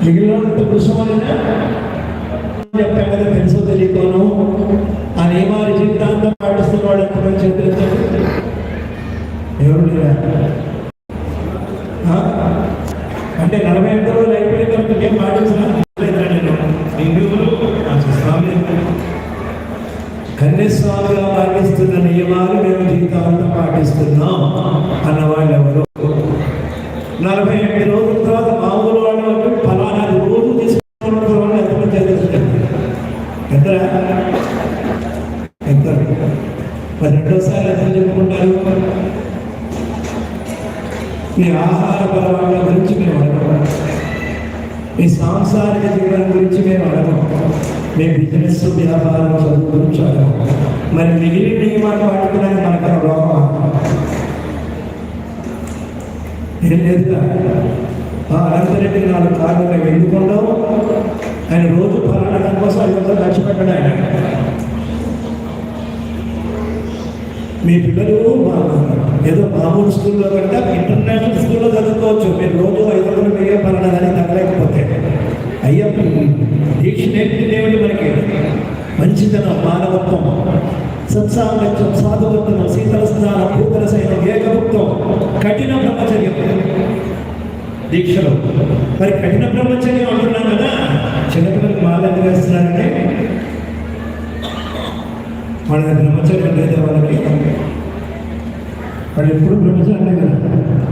పట్టు పురుషమైన చెప్పాం తెలుసో తెలియకోను ఆ నియమాలు జీవితాంతం పాటిస్తున్న వాడు ఎక్కడో చేతులతో ఎవరు లేరా? అంటే నలభై ఐదు రోజులు అయిపోయిన తర్వాత ఏం పాటించినా కన్యస్వామిగా పాటిస్తున్న నియమాలు మేము జీవితాంతం పాటిస్తున్నాం అన్నవాళ్ళు ఎవరు నలభై ఎనిమిది రోజుల తర్వాత మామూలు ఎంత ఎంత మరి రెండోసారి ఎంత చెప్పుకుంటారు. మీ ఆహార పరవాళ్ళ గురించి మేము అడగం మీ సాంసారిక జీవనం గురించి మేము అడగం మీ బిజినెస్ వ్యాపారం చదువు గురించి అడగం మరి మిగిలిన నియమాలు వాడుకోవడానికి మనకు లోపమా? ఏం లేదు అనంతరెడ్డి నాలుగు కార్లు మేము ఎందుకుండవు ఆయన రోజు ఫలానా దాని కోసం ఐదు వందలు ఖర్చు ఆయన. మీ పిల్లలు మా- ఏదో మామూలు స్కూల్లో కంటే ఇంటర్నేషనల్ స్కూల్లో చదువుకోవచ్చు. మీరు రోజు ఐదు వందలు మీరే పలానా దానికి తగ్గలేకపోతే. అయ్యా దీక్ష నేర్పింది ఏమిటి మనకి మంచితనం మానవత్వం సత్సాంగత్వం సాధువత్వం శీతల స్నానం భూతల సైనం ఏకభుక్తం కఠిన బ్రహ్మచర్యం. దీక్షలో. మరి కఠిన బ్రహ్మచర్యం వాళ్ళ బ్రహ్మచర్యం లేదా వాళ్ళకి వాళ్ళు ఎప్పుడు బ్రహ్మచర్యం కదా